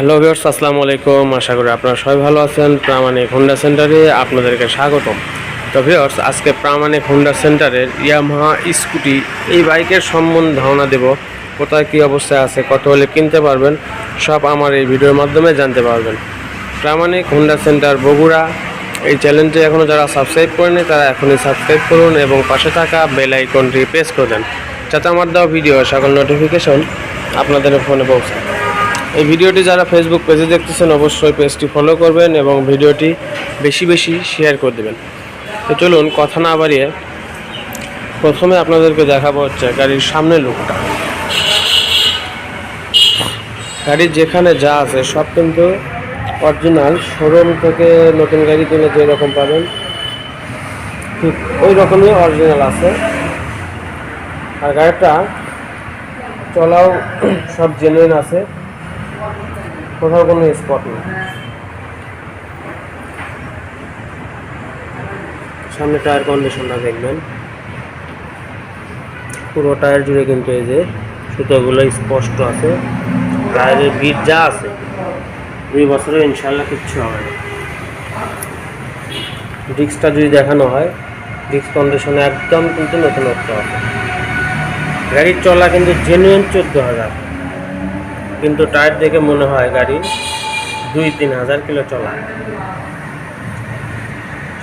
Hello viewers, আসসালামু আলাইকুম। আশা করি আপনারা সবাই ভালো আছেন। প্রামাণিক হোন্ডা সেন্টারে আপনাদেরকে স্বাগতম। তো ভিউয়ার্স, আজকে প্রামাণিক হোন্ডা সেন্টারের ইয়ামাহা স্কুটি, এই বাইকের সম্বন্ধে ধারণা দেব। কোথায় কী অবস্থায় আছে, কত হলে কিনতে পারবেন, সব আমার এই ভিডিওর মাধ্যমে জানতে পারবেন। Pramanik Honda center Bogura. এই চ্যানেলটি এখনও যারা সাবস্ক্রাইব করেনি তারা এখনই সাবস্ক্রাইব করুন এবং পাশে থাকা বেল আইকনটি প্রেস করে দেন, যাতে আমার দেওয়া ভিডিও সকল নোটিফিকেশন আপনাদের ফোনে পৌঁছায়। এই ভিডিওটি যারা ফেসবুক পেজে দেখতেছেন, অবশ্যই পেজটি ফলো করবেন এবং ভিডিওটি বেশি বেশি শেয়ার করে দেবেন। তো চলুন, কথা না বাড়িয়ে প্রথমে আপনাদেরকে দেখাবো হচ্ছে গাড়ির সামনে লুকটা। গাড়ির যেখানে যা আছে, সব কিন্তু অরিজিনাল শোরুম থেকে নতুন গাড়ি কিনে যেরকম পাবেন, ঠিক ওই রকমই অরিজিনাল আছে। আর গাড়িটা চলাও সব জেনুইন আছে। কোথাও কোনো স্পট নেই। সামনে টায়ার কন্ডিশনটা দেখবেন। পুরো টায়ার জুড়ে কিন্তু এই যে সুতোগুলো স্পষ্ট আছে। টায়ারের বিট যা আছে, দুই বছরে ইনশাল্লাহ কিচ্ছু হবে না। ডিস্কটা যদি দেখানো হয় ডিস্ক কন্ডিশনে একদম কিন্তু নতুনত্ব আছে। গাড়ির চলা কিন্তু জেনুইন চোদ্দ হাজার। কিন্তু টায়ার দেখে মনে হয় গাড়ি দুই তিন হাজার কিলো চলা।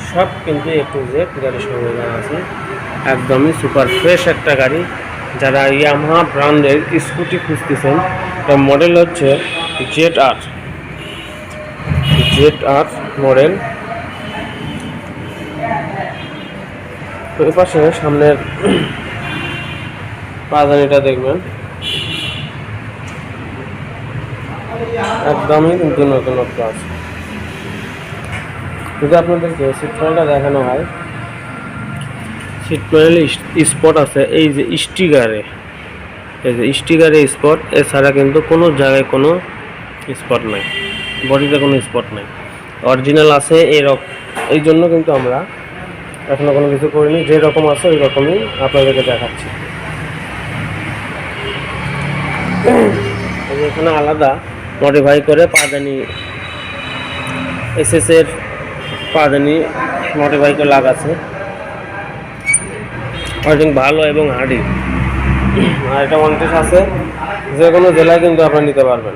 সব কিন্তু একটু জেড গাড়ির সঙ্গে আছে। একদমই সুপার ফ্রেশ একটা গাড়ি। যারা ইয়ামাহা ব্র্যান্ডের স্কুটি খুঁজতেছেন, তার মডেল হচ্ছে Z R Z R model তো এ পাশে সামনের পাদানিটা দেখবেন। একদমই কিন্তু নতুনত্ব আছে যদি আপনাদেরকে প্যানেলটা দেখানো হয় প্যানেলে স্পট আছে, এই যে স্টিকারে এই যে স্টিকারে স্পট এছাড়া কিন্তু কোনো জায়গায় কোনো স্পট নাই। বডিতে কোনো স্পট নাই। অরিজিনাল আছে এই রক এই জন্য কিন্তু আমরা এখনও কোনো কিছু করিনি। যে রকম আছে ওই রকমই আপনাদেরকে দেখাচ্ছি। এখানে আলাদা মডিফাই করে পাদানি এসএস এর পাদানি মডিফাই করে লাগাচ্ছে। অনেক ভালো এবং হার্ডি আর এটা ওয়ান্টেজ আছে যে কোনো জেলায় কিন্তু আপনারা নিতে পারবেন।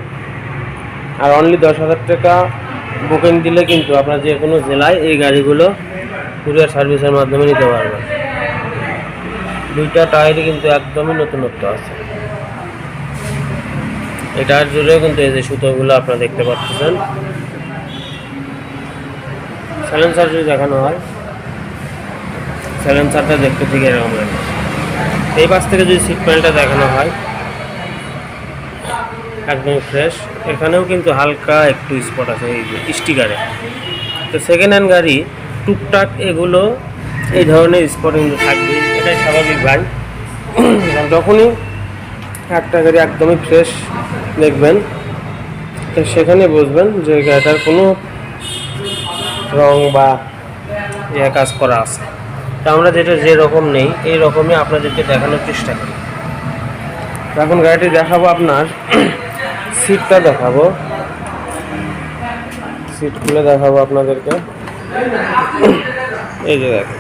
আর অনলি দশ হাজার টাকা বুকিং দিলে কিন্তু আপনার যে কোনো জেলায় এই গাড়িগুলো কুরিয়ার সার্ভিসের মাধ্যমে নিতে পারবেন। দুইটা টায়ারই কিন্তু একদমই নতুনত্ব আছে। এটার জুড়েও কিন্তু এই যে সুতোগুলো আপনারা দেখতে পাচ্ছেন। স্যালেন্সার যদি দেখানো হয় স্যালেন্সারটা দেখতে ঠিক এরকম লাগে। এই পাশ থেকে যদি সিট প্যানেলটা দেখানো হয়, একদম ফ্রেশ এখানেও কিন্তু হালকা একটু স্পট আছে, এই যে স্টিকারে তো সেকেন্ড হ্যান্ড গাড়ি, টুকটাক এগুলো এই ধরনের স্পট কিন্তু থাকবে। এটাই স্বাভাবিক ভাই। যখনই একটা গাড়ি একদমই ফ্রেশ দেখবেন। তো সেখানে বুঝবেন যে গাড়িটার কোনো রং বা ইয়ে কাজ করা আছে। তো আমরা যেটা যে রকম নেই এই রকমই আপনাদেরকে দেখানোর চেষ্টা করি। এখন গাড়িটি দেখাবো আপনার। সিটটা দেখাবো। সিট খুলে দেখাবো আপনাদেরকে। এই যে দেখেন।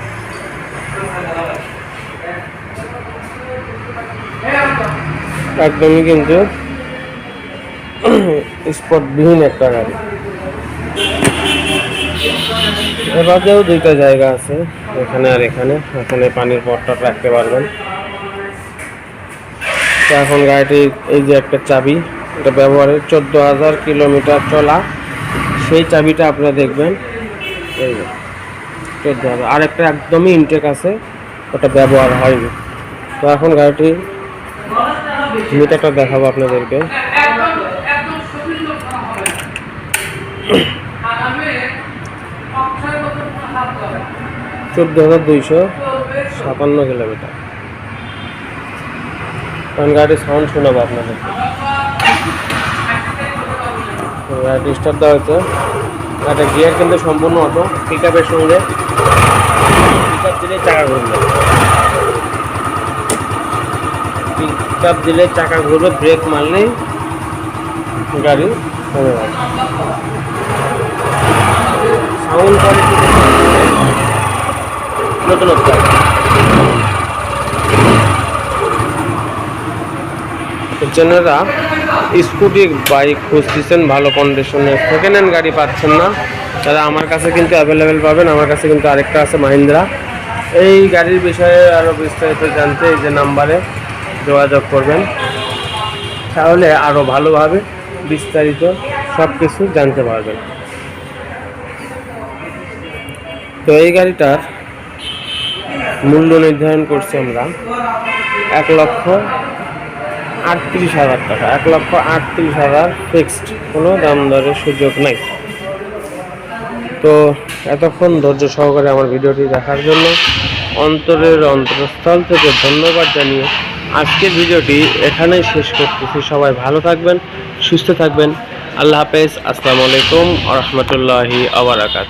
একদমই কিন্তু স্পটবিহীন একটা গাড়ি। এবারেও দুইটা জায়গা আছে, এখানে আর এখানে। এখানে পানির পটটা রাখতে পারবেন। তো এখন গাড়িটি এই যে একটা চাবি, এটা ব্যবহারের চোদ্দ হাজার কিলোমিটার চলা। সেই চাবিটা আপনারা দেখবেন। এই চোদ্দ হাজার। আর একটা একদমই ইনটেক আছে, ওটা ব্যবহার হয়নি। তো এখন গাড়িটি মিটারটা দেখাবো আপনাদেরকে। চোদ্দ হাজার দুইশো সাতান্ন কিলোমিটার। কারণ গাড়ির সাউন্ড শোনাবো আপনাদেরকে গাড়িটি স্টার্ট দেওয়া হয়েছে। গাড়িটা গিয়ার কিন্তু সম্পূর্ণ অটো পিক আপের সঙ্গে পিক আপ দিলে চাকা ঘুরবে। পিক আপ দিলে চাকা ঘুরবে ব্রেক মারলেই গাড়ি ধন্যবাদ। সাউন্ড কোয়ালিটি নতুনত্ব জনেরা স্কুটি বাইক খুঁজতেছেন ভালো কন্ডিশনের সেকেন্ড হ্যান্ড গাড়ি পাচ্ছেন না। তারা আমার কাছে কিন্তু অ্যাভেলেবেল পাবেন। আমার কাছে কিন্তু আরেকটা আছে মাহিন্দ্রা। এই গাড়ির বিষয়ে আরও বিস্তারিত জানতে এই যে নাম্বারে যোগাযোগ করবেন। তাহলে আরও ভালোভাবে বিস্তারিত সব কিছু জানতে পারবেন। তো এই গাড়িটার মূল্য নির্ধারণ করছি আমরা এক লক্ষ আটত্রিশ হাজার টাকা। এক লক্ষ আটত্রিশ হাজার ফিক্সড কোনো দাম দরের সুযোগ নাই। তো এতক্ষণ ধৈর্য সহকারে আমার ভিডিওটি দেখার জন্য অন্তরের অন্তরস্থল থেকে ধন্যবাদ জানিয়ে আজকের ভিডিওটি এখানেই শেষ করতেছি। সবাই ভালো থাকবেন, সুস্থ থাকবেন। আল্লাহ হাফেজ। আসসালামু আলাইকুম আ রহমতুল্লাহি আবরাকাত